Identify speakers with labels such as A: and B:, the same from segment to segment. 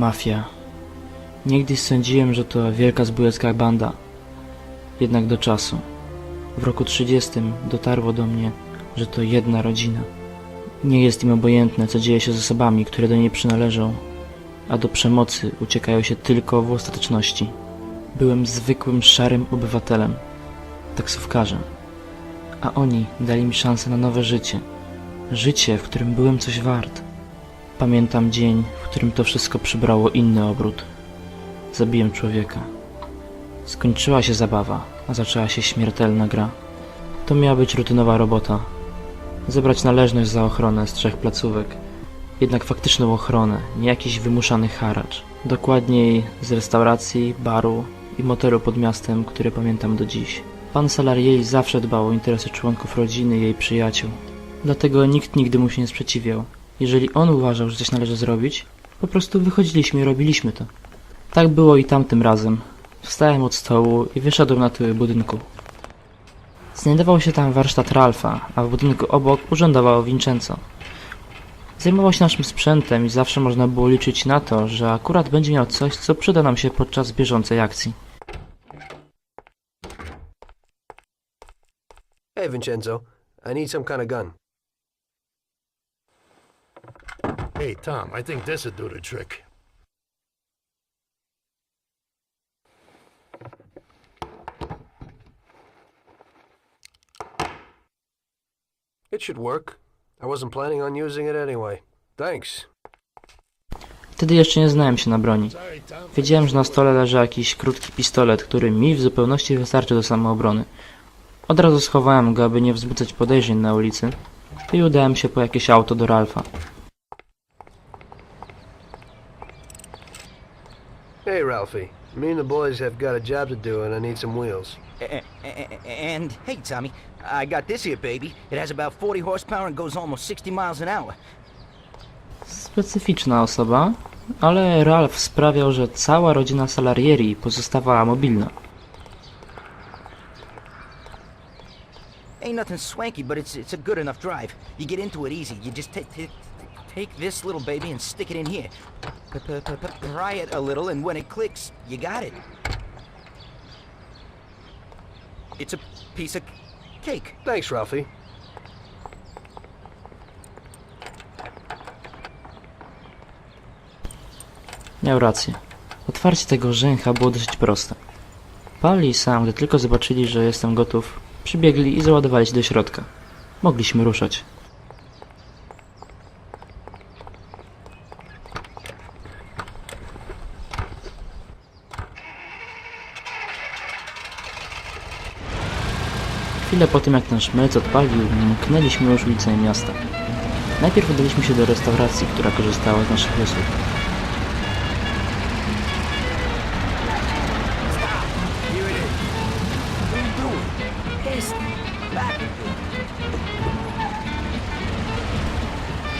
A: Mafia. Niegdyś sądziłem, że to wielka zbójecka banda. Jednak do czasu. W roku 30 dotarło do mnie, że to jedna rodzina. Nie jest im obojętne, co dzieje się z osobami, które do niej przynależą, a do przemocy uciekają się tylko w ostateczności. Byłem zwykłym szarym obywatelem, taksówkarzem, a oni dali mi szansę na nowe życie. Życie, w którym byłem coś wart. Pamiętam dzień, w którym to wszystko przybrało inny obrót. Zabiłem człowieka. Skończyła się zabawa, a zaczęła się śmiertelna gra. To miała być rutynowa robota. Zebrać należność za ochronę z trzech placówek. Jednak faktyczną ochronę, nie jakiś wymuszany haracz. Dokładniej z restauracji, baru i motelu pod miastem, które pamiętam do dziś. Pan Salariei zawsze dbał o interesy członków rodziny i jej przyjaciół. Dlatego nikt nigdy mu się nie sprzeciwiał. Jeżeli on uważał, że coś należy zrobić, po prostu wychodziliśmy i robiliśmy to. Tak było i tamtym razem. Wstałem od stołu i wyszedłem na tyły budynku. Znajdował się tam warsztat Ralfa, a w budynku obok urzędował Vincenzo. Zajmował się naszym sprzętem i zawsze można było liczyć na to, że akurat będzie miał coś, co przyda nam się podczas bieżącej akcji.
B: Hey, Vincenzo. I need some kind of gun.
C: Hey, Tom, I think this would do the trick.
B: It should work. I wasn't planning on using it anyway. Thanks.
A: Wtedy jeszcze nie znałem się na broni. Wiedziałem, że na stole leży jakiś krótki pistolet, który mi w zupełności wystarczy do samoobrony. Od razu schowałem go, aby nie wzbudzać podejrzeń na ulicy i udałem się po jakieś auto do Ralfa.
B: Ralphie. Me and the boys have got a job to do, and I need some wheels.
D: A- a- And hey, Tommy, I got this here, baby. It has about 40 horsepower and goes almost 60 miles an hour.
A: Specyficzna osoba, ale Ralph sprawiał, że cała rodzina Salarieri pozostawała mobilna.
D: Ain't nothing swanky, but it's it's a good enough drive. You get into it easy. You just take take this little baby and stick it in here. P- p- p- p- Pry it a little, and when it clicks, you got it. It's a piece of cake.
B: Thanks, Ralphie.
A: Miał rację. Otwarcie tego rzęcha było dosyć proste. Pali i sam, gdy tylko zobaczyli, że jestem gotów, przybiegli i załadowali się do środka. Mogliśmy ruszać. Chwilę po tym, jak ten szmelc odpalił, mknęliśmy już ulicami miasta. Najpierw udaliśmy się do restauracji, która korzystała z naszych usług.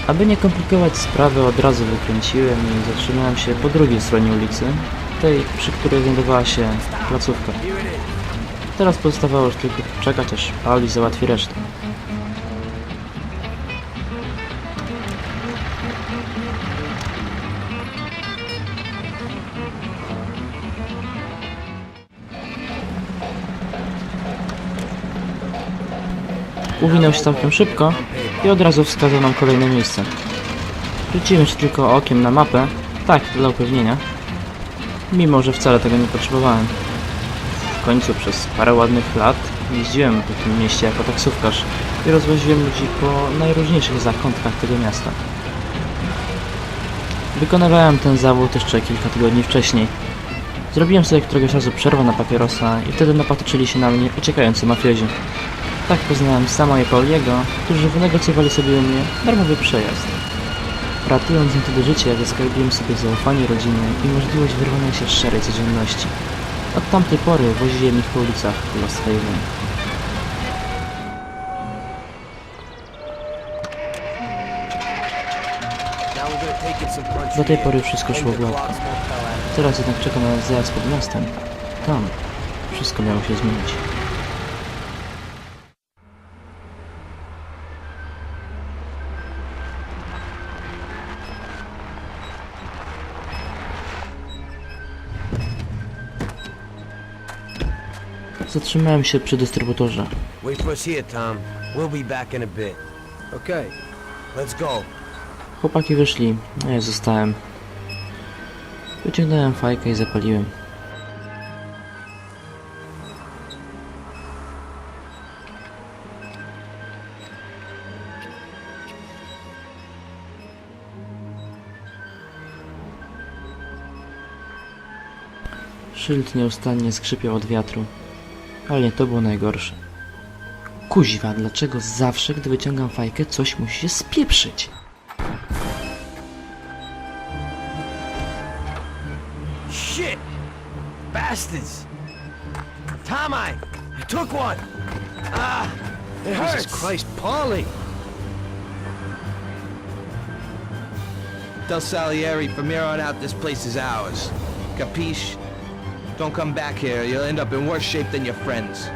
A: Aby nie komplikować sprawy, od razu wykręciłem i zatrzymałem się po drugiej stronie ulicy, tej, przy której znajdowała się placówka. Teraz pozostawało już tylko czekać, aż Pauli załatwi resztę. Uwinął się całkiem szybko i od razu wskazał nam kolejne miejsce. Rzuciłem się tylko okiem na mapę, tak, dla upewnienia, mimo że wcale tego nie potrzebowałem. W końcu przez parę ładnych lat jeździłem po tym mieście jako taksówkarz i rozwoziłem ludzi po najróżniejszych zakątkach tego miasta. Wykonywałem ten zawód jeszcze kilka tygodni wcześniej. Zrobiłem sobie któregoś razu przerwę na papierosa i wtedy napatrzyli się na mnie uciekający mafiozi. Tak poznałem sama i Pauliego, którzy wynegocjowali sobie u mnie darmowy przejazd. Ratując im wtedy życie, zaskarbiłem sobie zaufanie rodziny i możliwość wyrwania się z szarej codzienności. Od tamtej pory woziłem ich po ulicach Lost Haven. Do tej pory wszystko szło gładko. Teraz jednak czekam na zjazd pod miastem. Tam wszystko miało się zmienić. Zatrzymałem się przy dystrybutorze.
E: Wait for us here, Tom. We'll be back in a bit.
B: Okay.
E: Let's go.
A: Chłopaki wyszli, a ja zostałem. Wyciągnąłem fajkę i zapaliłem. Szyld nieustannie skrzypiał od wiatru, ale nie to było najgorsze. Kuźwa, dlaczego zawsze, gdy wyciągam fajkę, coś musi się spieprzyć?
E: Shit! Bastards! Tom, I, took one! Ah! It
B: Jesus
E: hurts!
B: Christ, Paulie!
E: Tell Salieri from here on out this place is ours. Capiche? Don't come back here. You'll end up in worse shape than your friends.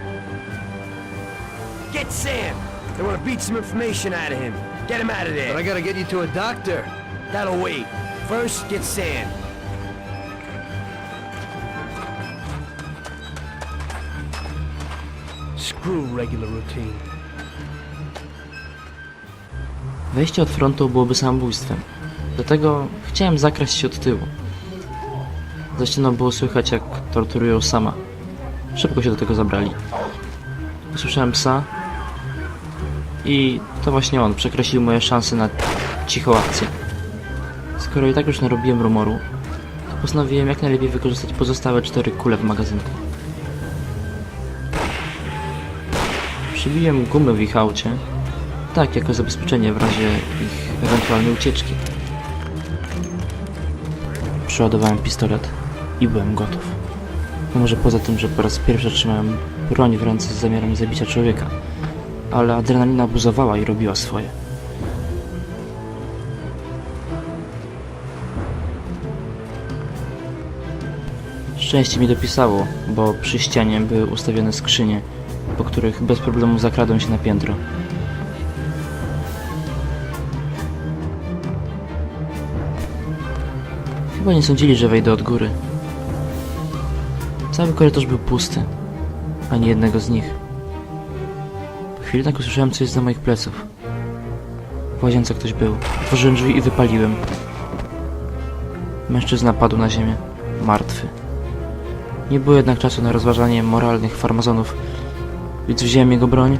E: Get Sam! They want to beat some information out of him. Get him out of there.
B: But I gotta get you to a doctor.
E: That'll wait. First, get Sam.
B: Screw regular routine.
A: Wejście od frontu byłoby samobójstwem. Dlatego chciałem zakraść się od tyłu. Za ścianą było słychać, jak torturują sama. Szybko się do tego zabrali. Usłyszałem psa i to właśnie on przekreślił moje szanse na cichą akcję. Skoro i tak już narobiłem rumoru, to postanowiłem jak najlepiej wykorzystać pozostałe cztery kule w magazynku. Przybiłem gumy w ich aucie, tak, jako zabezpieczenie w razie ich ewentualnej ucieczki. Przeładowałem pistolet i byłem gotów. Może poza tym, że po raz pierwszy trzymałem broń w ręce z zamiarem zabicia człowieka, ale adrenalina buzowała i robiła swoje. Szczęście mi dopisało, bo przy ścianie były ustawione skrzynie, po których bez problemu zakradłem się na piętro. Chyba nie sądzili, że wejdę od góry. Cały korytarz był pusty. Ani jednego z nich. Po chwili jednak usłyszałem coś za moich pleców. W łazience ktoś był. Otworzyłem drzwi i wypaliłem. Mężczyzna padł na ziemię. Martwy. Nie było jednak czasu na rozważanie moralnych farmazonów, więc wziąłem jego broń.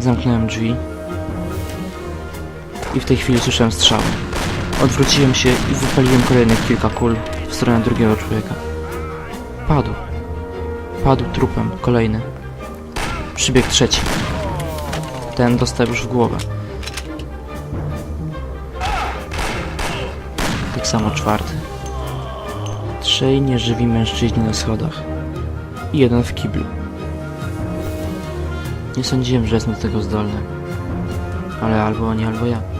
A: Zamknąłem drzwi. I w tej chwili słyszałem strzały. Odwróciłem się i wypaliłem kolejnych kilka kul w stronę drugiego człowieka. Padł. Padł trupem, kolejny. Przybiegł trzeci. Ten dostał już w głowę. Tak samo czwarty. Trzej nieżywi mężczyźni na schodach. I jeden w kiblu. Nie sądziłem, że jestem do tego zdolny. Ale albo oni, albo ja.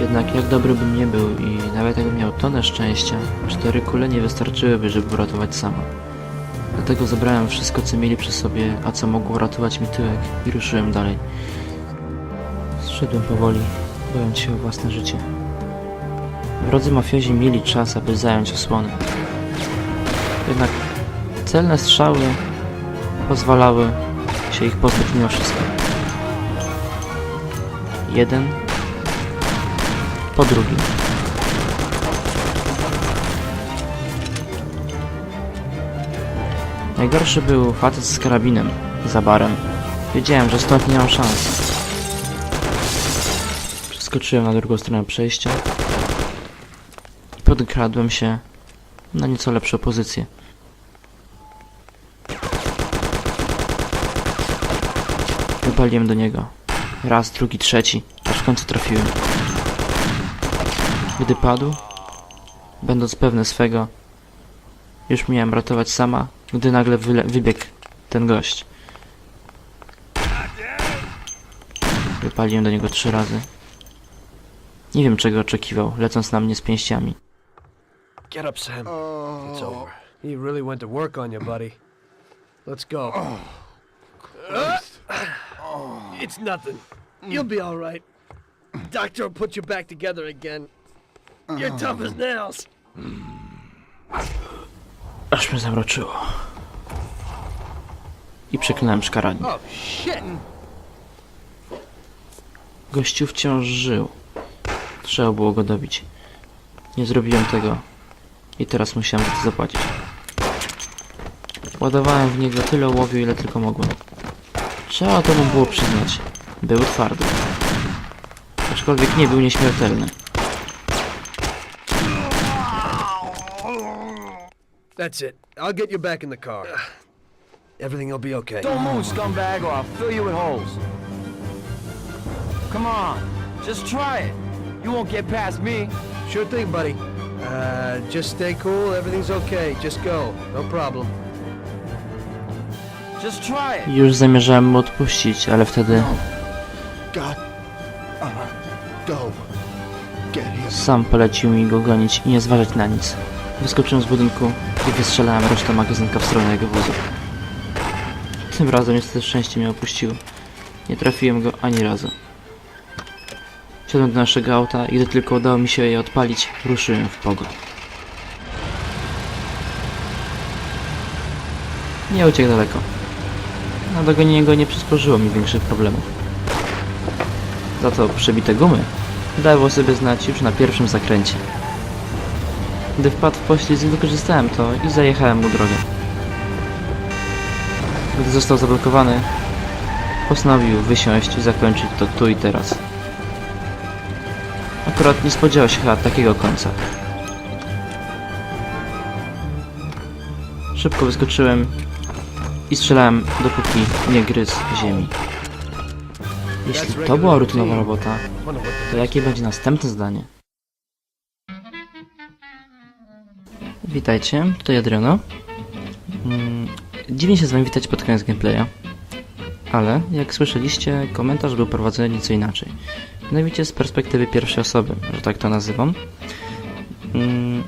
A: Jednak jak dobry bym nie był i nawet jakbym miał tonę szczęścia, cztery kule nie wystarczyłyby, żeby uratować sama. Dlatego zabrałem wszystko, co mieli przy sobie, a co mogło uratować mi tyłek i ruszyłem dalej. Zszedłem powoli, bojąc się o własne życie. Wrodzy mafiozi mieli czas, aby zająć osłony. Jednak celne strzały pozwalały się ich pozbyć mimo wszystko. Jeden po drugim. Najgorszy był facet z karabinem za barem. Wiedziałem, że stąd nie mam szans. Przeskoczyłem na drugą stronę przejścia i podkradłem się na nieco lepszą pozycję. Wypaliłem do niego. Raz, drugi, trzeci, aż w końcu trafiłem. Gdy padł, będąc pewny swego, już miałem ratować sama, gdy nagle wybiegł ten gość. Wypaliłem do niego trzy razy. Nie wiem czego oczekiwał, lecąc na mnie z pięściami.
B: Get up, Sam. It's over. He really went to work on you, buddy. Let's go.
F: It's nothing. You'll be all right. Doctor will put you back together again. You're tough as nails.
A: Aż mnie zamroczyło. i przeklinałem szkaradnie.
F: Oh, shit!
A: Gościu wciąż żył. Trzeba było go dobić. Nie zrobiłem tego. I teraz musiałem za to zapłacić. Ładowałem w niego tyle ołowiu, ile tylko mogłem. Trzeba to mu było przyznać. Był twardy. Aczkolwiek nie był nieśmiertelny.
F: That's it. I'll get you back in the car.
B: Everything will be okay.
G: Don't move, scumbag, or I'll fill you with holes. Come on, just try it. You won't get past me.
F: Sure thing, buddy. Uh, just stay cool. Everything's okay. Just go. No problem.
G: Just try it.
A: Już zamierzałem mu odpuścić, ale wtedy
C: God. Uh, go. Get him.
A: sam polecił mi go gonić i nie zważać na nic. Wyskoczyłem z budynku i wystrzelałem resztę magazynka w stronę jego wozu. Tym razem niestety szczęście mnie opuściło. Nie trafiłem go ani razu. Wsiadłem do naszego auta i gdy tylko udało mi się je odpalić, ruszyłem w pogoń. Nie uciekł daleko. Na dogonienie go nie przysporzyło mi większych problemów. Za to przebite gumy dało sobie znać już na pierwszym zakręcie. Gdy wpadł w poślizg, wykorzystałem to i zajechałem mu drogę. Gdy został zablokowany, postanowił wysiąść i zakończyć to tu i teraz. Akurat nie spodziewał się chyba takiego końca. Szybko wyskoczyłem i strzelałem, dopóki nie gryzł ziemi. Jeśli to była rutynowa robota, to jakie będzie następne zdanie? Witajcie, tutaj Adriano. Mm, dziwnie się z wami witać pod koniec gameplaya. Ale, jak słyszeliście, komentarz był prowadzony nieco inaczej. Mianowicie z perspektywy pierwszej osoby, że tak to nazywam. Mm,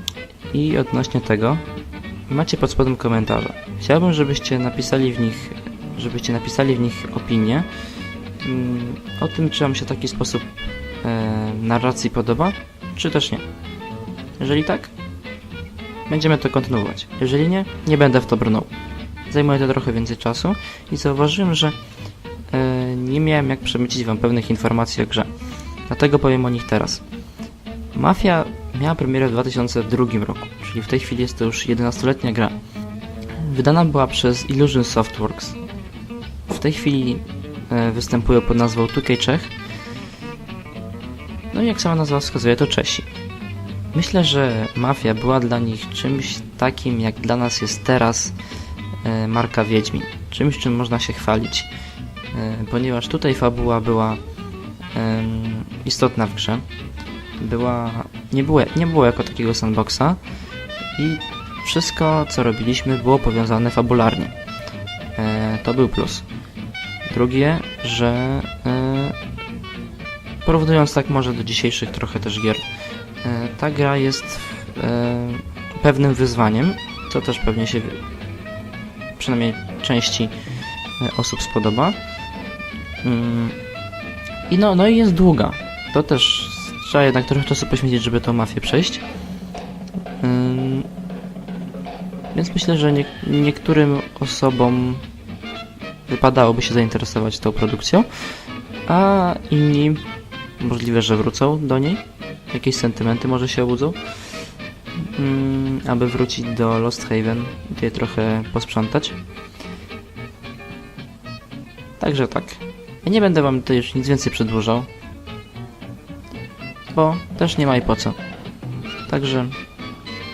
A: I odnośnie tego, macie pod spodem komentarze. Chciałbym, żebyście napisali w nich, żebyście napisali w nich opinię mm, o tym, czy wam się taki sposób e, narracji podoba, czy też nie. Jeżeli tak, będziemy to kontynuować. Jeżeli nie, nie będę w to brnął. Zajmuje to trochę więcej czasu i zauważyłem, że e, nie miałem jak przemycić wam pewnych informacji o grze. Dlatego powiem o nich teraz. Mafia miała premierę w 2002 roku, czyli w tej chwili jest to już 11-letnia gra. Wydana była przez Illusion Softworks. W tej chwili e, występują pod nazwą 2K Czech. No i jak sama nazwa wskazuje, to Czesi. Myślę, że Mafia była dla nich czymś takim, jak dla nas jest teraz e, marka Wiedźmin. Czymś, czym można się chwalić. E, ponieważ tutaj fabuła była istotna w grze. Była, nie, było, nie było jako takiego sandboxa i wszystko, co robiliśmy, było powiązane fabularnie. E, to był plus. Drugie, że porównując tak może do dzisiejszych trochę też gier, ta gra jest e, pewnym wyzwaniem, co też pewnie się przynajmniej części e, osób spodoba. Mm, I no, no i jest długa. To też trzeba jednak trochę czasu poświęcić, żeby tą mafię przejść. Ym, Więc myślę, że nie, niektórym osobom wypadałoby się zainteresować tą produkcją, a inni możliwe, że wrócą do niej. Jakieś sentymenty może się obudzą. Mm, aby wrócić do Lost Haven i tutaj trochę posprzątać. Także tak. Ja nie będę wam tutaj już nic więcej przedłużał. Bo też nie ma i po co. Także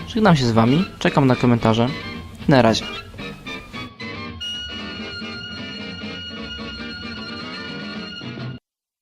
A: żegnam się z wami, czekam na komentarze. Na razie.